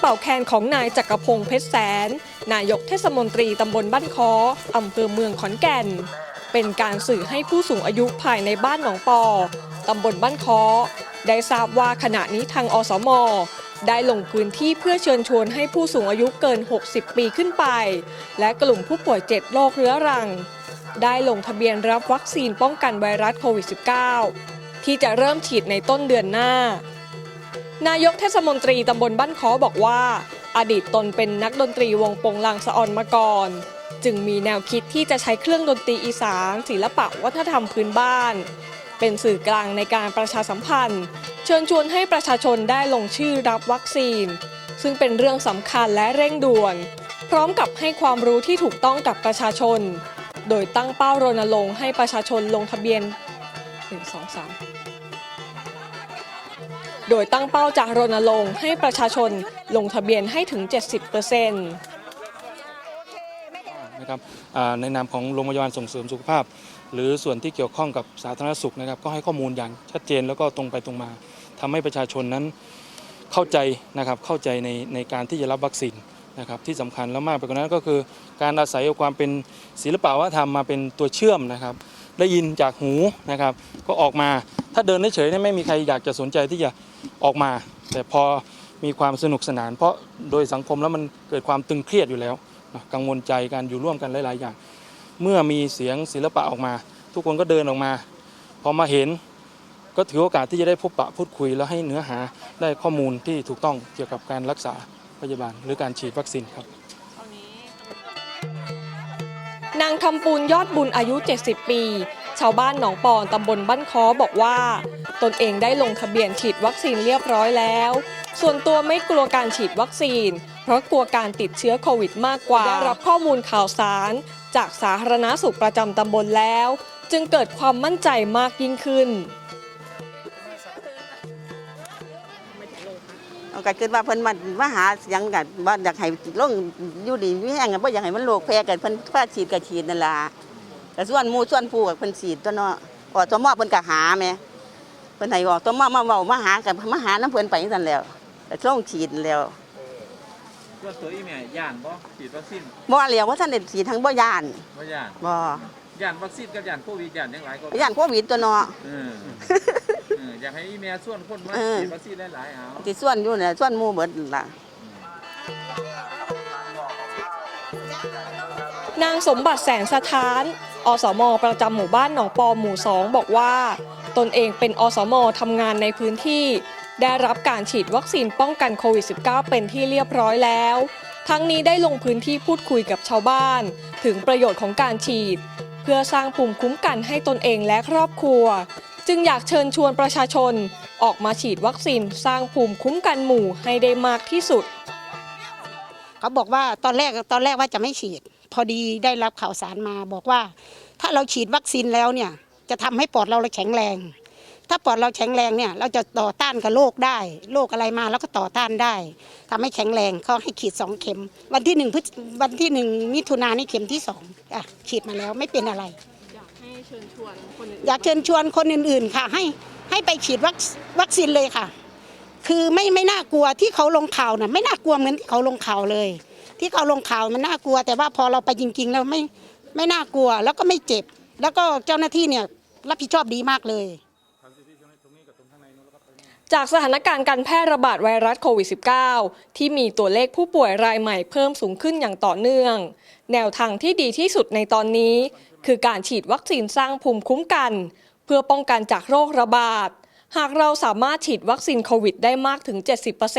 เป่าแคนของนายจักรพงศ์เพชรแสน นายกเทศมนตรีตำบลบ้านคออำเภอเมืองขอนแก่น เป็นการสื่อให้ผู้สูงอายุภายในบ้านหนองปอตำบลบ้านคอได้ทราบว่าขณะนี้ทางอสมได้ลงพื้นที่เพื่อเชิญชวนให้ผู้สูงอายุเกิน 60 ปีขึ้นไป และกลุ่มผู้ป่วยเจ็ดโรคเรื้อรัง ได้ลงทะเบียนรับวัคซีนป้องกันไวรัสโควิด -19 ที่จะเริ่มฉีดในต้นเดือนหน้า นายกเทศมนตรีตำบลบ้านค้อบอกว่า อดีตตนเป็นนักดนตรีวงโปงลางสะออนมาก่อน จึงมีแนวคิดที่จะใช้เครื่องดนตรีอีสานศิลปะวัฒนธรรมพื้นบ้าน เป็นสื่อกลางในการประชาสัมพันธ์ เชิญชวนให้ประชาชนได้ลงชื่อรับวัคซีน ซึ่งเป็นเรื่องสำคัญและเร่งด่วน พร้อมกับให้ความรู้ที่ถูกต้องกับประชาชน โดยตั้งเป้ารณรงค์ให้ประชาชนลงทะเบียน1 2 3 โดยตั้งเป้าจะรณรงค์ให้ประชาชนลงทะเบียนให้ถึง 70%นต์นะครับอ่าในนามของโรงพยาบาลส่งเสริมสุขภาพ หรือส่วนที่เกี่ยวข้องกับสาธารณสุขนะครับ ก็ให้ข้อมูลอย่างชัดเจนแล้วก็ตรงไปตรงมาทำให้ประชาชนนั้นเข้าใจนะครับเข้าใจในในการที่จะรับวัคซีนนะครับที่สำคัญแล้วมากไปกว่านั้นก็คือ การอาศัยความเป็นศิลปะวัฒนธรรมมาเป็นตัวเชื่อมนะครับ ได้ยินจากหูนะครับก็ออกมา ถ้าเดินเฉยๆเนี่ยไม่มีใครอยากจะสนใจที่จะออกมา แต่พอมีความสนุกสนาน เพราะโดยสังคมแล้วมันเกิดความตึงเครียดอยู่แล้วกังวลใจการอยู่ร่วมกันหลาย ๆ อย่าง เมื่อมีเสียงศิลปะออกมา ทุกคนก็เดินออกมา พอมาเห็นก็ถือโอกาสที่จะได้พบปะพูดคุย แล้วให้เนื้อหาได้ข้อมูลที่ถูกต้องเกี่ยวกับการรักษาพยาบาลหรือการฉีดวัคซีนครับนางคำปูนยอดบุญอายุ 70 ปี ชาวบ้านหนองปอนตำบลบ้านค้อบอกว่า ตนเองได้ลงทะเบียนฉีดวัคซีนเรียบร้อยแล้ว ส่วนตัวไม่กลัวการฉีดวัคซีน เพราะกลัวการติดเชื้อโควิดมากกว่า ได้รับข้อมูลข่าวสาร จากสาธารณสุขประจำตำบลแล้ว จึงเกิดความมั่นใจมากยิ่งขึ้นเอาก็คิดว่าเพิ่นมามาหาหยังกันว่าอยากให้ลงอยู่ดีมีแห้งกันบ่อยากให้มันโรคแพร่กันเพิ่นพาฉีดก็ฉีดนั่นล่ะ แต่ส่วนหมู่ส่วนผู้กับเพิ่นฉีดตัวเนาะออตมอเพิ่นก็หาแหม่เพิ่นให้ออกตมอมาเว้ามาหากันมาหาน้ำเพิ่นไปจังซั่นแหล้วแต่ลงฉีดนั่นแหล้วว่าตัวอีแม่ย่านบ่ฉีดวัคซีนบ่เหลียวว่าท่านได้ฉีดทั้งบ่ย่านบ่ย่านบ่ย่านวัคซีนกับย่านโควิดย่านยังหลายกว่าย่านโควิดตัวเนาะเออเอออยากให้อีแม่ส่วนคนมาเออฉีดวัคซีนหลายๆเอาที่ส่วนอยู่น่ะส่วนหมู่เบิดนั่นล่ะนางสมบัติแสงสถาน อสมประจำหมู่บ้านหนองปอหมู่สองบอกว่า ตนเองเป็นอสมทำงานในพื้นที่ ได้รับการฉีดวัคซีนป้องกันโควิด -19 เป็นที่เรียบร้อยแล้ว ทั้งนี้ได้ลงพื้นที่พูดคุยกับชาวบ้าน ถึงประโยชน์ของการฉีด เพื่อสร้างภูมิคุ้มกันให้ตนเองและครอบครัว จึงอยากเชิญชวนประชาชน ออกมาฉีดวัคซีนสร้างภูมิคุ้มกันหมู่ให้ได้มากที่สุด เขาบอกว่าตอนแรกตอนแรกว่าจะไม่ฉีด พอดีได้รับข่าวสารมาบอกว่า ถ้าเราฉีดวัคซีนแล้วเนี่ยจะทำให้ปอดเราแข็งแรง ถ้าปอดเราแข็งแรงเนี่ยเราจะต่อต้านกับโรคได้โรคอะไรมาแล้วก็ต่อต้านได้ทำให้แข็งแรงเขาให้ฉีดสองเข็ม วันที่หนึ่งพฤศวันที่หนึ่งมิถุนายนนี่เข็มที่สองอะฉีดมาแล้วไม่เป็นอะไร อยากให้เชิญชวนคนอยากเชิญชวนคนอื่นๆค่ะให้ให้ไปฉีดวัควัคซีนเลยค่ะ คือไม่ไม่น่ากลัวที่เขาลงข่าวน่ะไม่น่ากลัวเหมือนที่เขาลงข่าวเลย ที่เขาลงข่าวมันน่ากลัว แต่ว่าพอเราไปจริง ๆ แล้วไม่ไม่น่ากลัว แล้วก็ไม่เจ็บ แล้วก็เจ้าหน้าที่เนี่ยรับผิดชอบดีมากเลยจากสถานการณ์การแพร่ระบาดไวรัสโควิด -19 ที่มีตัวเลขผู้ป่วยรายใหม่เพิ่มสูงขึ้นอย่างต่อเนื่อง แนวทางที่ดีที่สุดในตอนนี้ คือการฉีดวัคซีนสร้างภูมิคุ้มกัน เพื่อป้องกันจากโรคระบาด หากเราสามารถฉีดวัคซีนโควิดได้มากถึง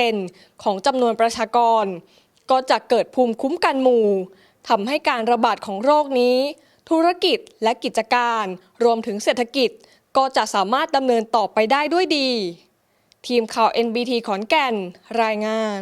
70%ของจำนวนประชากร ก็จะเกิดภูมิคุ้มกันหมู่ทำให้การระบาดของโรคนี้ ธุรกิจและกิจการ รวมถึงเศรษฐกิจ ก็จะสามารถดำเนินต่อไปได้ด้วยดี ทีมข่าว NBT ขอนแก่น รายงาน